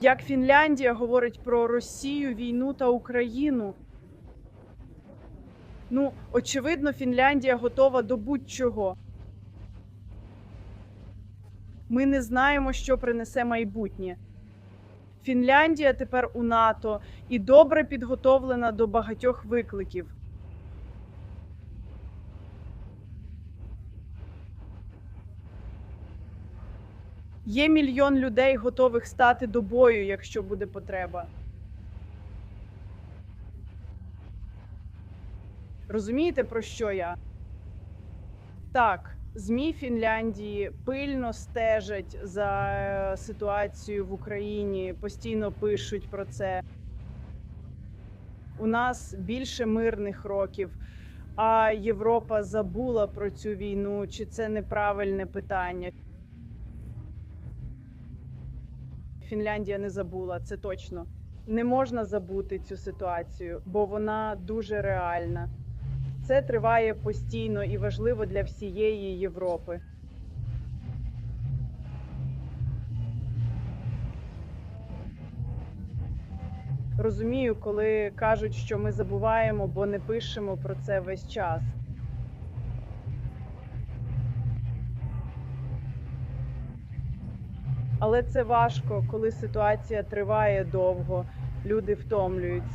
Як Фінляндія говорить про Росію, війну та Україну. Ну, очевидно, Фінляндія готова до будь-чого. Ми не знаємо, що принесе майбутнє. Фінляндія тепер у НАТО і добре підготовлена до багатьох викликів. Є мільйон людей, готових стати до бою, якщо буде потреба. Розумієте, про що я? Так, ЗМІ Фінляндії пильно стежать за е, ситуацією в Україні, постійно пишуть про це. У нас більше мирних років, а Європа забула про цю війну. Чи це неправильне питання? Фінляндія не забула, це точно. Не можна забути цю ситуацію, бо вона дуже реальна. Це триває постійно і важливо для всієї Європи. Розумію, коли кажуть, що ми забуваємо, бо не пишемо про це весь час. Але це важко, коли ситуація триває довго, люди втомлюються.